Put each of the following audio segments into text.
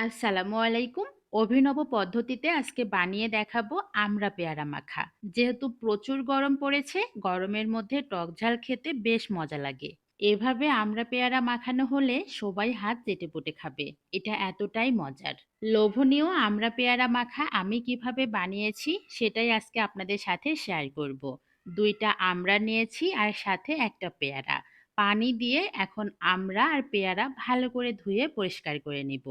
আসসালামু আলাইকুম। অভিনব পদ্ধতিতে আজকে বানিয়ে দেখাবো আমরা পেয়ারা মাখা। যেহেতু প্রচুর গরম পড়েছে, গরমের মধ্যে টক ঝাল খেতে বেশ মজা লাগে। এভাবে আমরা পেয়ারা মাখানো হলে সবাই হাত চেটেপুটে খাবে। এটা এতটাই মজার। লোভনীয় আমরা পেয়ারা মাখা আমি কীভাবে বানিয়েছি সেটাই আজকে আপনাদের সাথে শেয়ার করব। দুইটা আমরা নিয়েছি আর সাথে একটা পেয়ারা। পানি দিয়ে এখন আমরা আর পেয়ারা ভালো করে ধুয়ে পরিষ্কার করে নিব।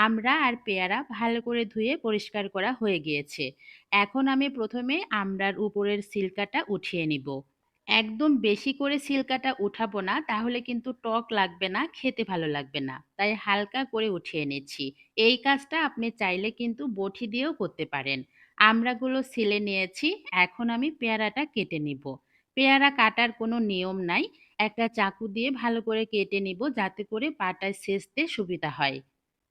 আমড়া আর পেয়ারা ভালো করে ধুয়ে পরিষ্কার করা হয়ে গিয়েছে। এখন আমি প্রথমে আমড়ার উপরের ছিলকাটা উঠিয়ে নিব। একদম বেশি করে ছিলকাটা উঠাবো না, তাহলে কিন্তু টক লাগবে না, খেতে ভালো লাগবে না। তাই হালকা করে উঠিয়ে নিচ্ছি। এই কাজটা আপনি চাইলে কিন্তু বঁটি দিয়েও করতে পারেন। আমড়াগুলো সিলে নিয়েছি, এখন আমি পেয়ারাটা কেটে নিব। পেয়ারা কাটার কোনো নিয়ম নাই। একটা চাকু দিয়ে ভালো করে কেটে নিব যাতে করে পাটায় সেচতে সুবিধা হয়।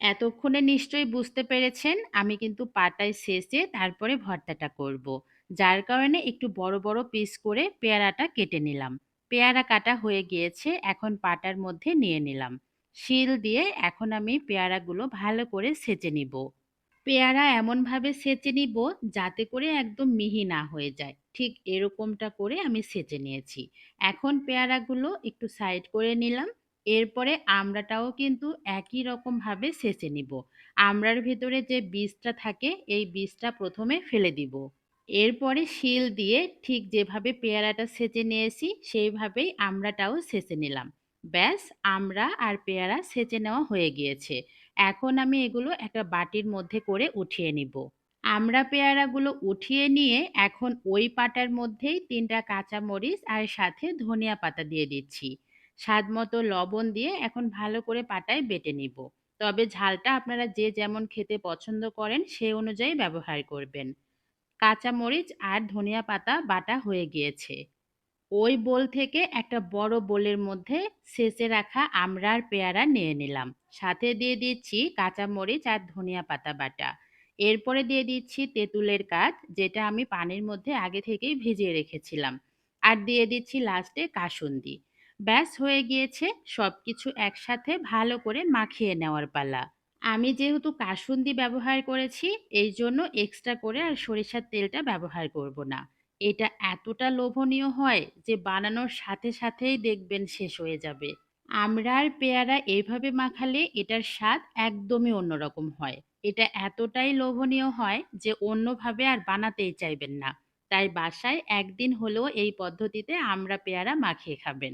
এতক্ষণে নিশ্চয়ই বুঝতে পেরেছেন, আমি কিন্তু পাটায় ছেঁচে তারপরে ভর্তাটা করব। যার কারণে একটু বড় বড় পিস করে পেয়ারাটা কেটে নিলাম। পেয়ারা কাটা হয়ে গিয়েছে, এখন পাটার মধ্যে নিয়ে নিলাম। শিল দিয়ে এখন আমি পেয়ারাগুলো ভালো করে ছেঁচে নিব। পেয়ারা এমনভাবে ছেঁচে নিব যাতে করে একদম মিহি না হয়ে যায়। ঠিক এরকমটা করে আমি ছেঁচে নিয়েছি। এখন পেয়ারাগুলো একটু সাইড করে নিলাম। এরপরে আমড়াটাও কিন্তু একই রকমভাবে ছেঁচে নিব। আমড়ার ভেতরে যে বীজটা থাকে, এই বীজটা প্রথমে ফেলে দিব। এরপরে শিল দিয়ে ঠিক যেভাবে পেয়ারাটা ছেঁচে নিয়েছি, সেইভাবেই আমড়াটাও ছেঁচে নিলাম। ব্যাস, আমড়া আর পেয়ারা ছেঁচে নেওয়া হয়ে গিয়েছে। এখন আমি এগুলো একটা বাটির মধ্যে করে উঠিয়ে নিব। আমরা পেয়ারাগুলো উঠিয়ে নিয়ে এখন ওই পাটার মধ্যেই ৩ টা কাঁচামরিচ আর সাথে ধনিয়া পাতা দিয়ে দিচ্ছি। স্বাদমতো লবণ দিয়ে এখন ভালো করে পাটায় বেটে নিব। তবে ঝালটা আপনারা যে যেমন খেতে পছন্দ করেন, সে অনুযায়ী ব্যবহার করবেন। কাঁচামরিচ আর ধনিয়া পাতা বাটা হয়ে গিয়েছে। ওই বোল থেকে একটা বড় বোলের মধ্যে ছেঁচে রাখা আমড়া আর পেয়ারা নিয়ে নিলাম। সাথে দিয়ে দিচ্ছি কাঁচামরিচ আর ধনিয়া পাতা বাটা। এরপরে দিয়ে দিচ্ছি তেঁতুলের কাঠ, যেটা আমি পানির মধ্যে আগে থেকেই ভিজিয়ে রেখেছিলাম। আর দিয়ে দিচ্ছি লাস্টে কাসুন্দি। ব্যাস হয়ে গিয়েছে সব কিছু একসাথে ভালো করে মাখিয়ে নেওয়ার পালা। আমি যেহেতু কাসুন্দি ব্যবহার করেছি, এই জন্য এক্সট্রা করে আর সরিষার তেলটা ব্যবহার করব না। এটা এতটা লোভনীয় হয় যে বানানোর সাথে সাথেই দেখবেন শেষ হয়ে যাবে। আমরা আর পেয়ারা এইভাবে মাখালে এটার স্বাদ একদমই অন্যরকম হয়। এটা এতটাই লোভনীয় হয় যে অন্যভাবে আর বানাতেই চাইবেন না। তাই বাসায় একদিন হলেও এই পদ্ধতিতে আমরা পেয়ারা মাখিয়ে খাবেন।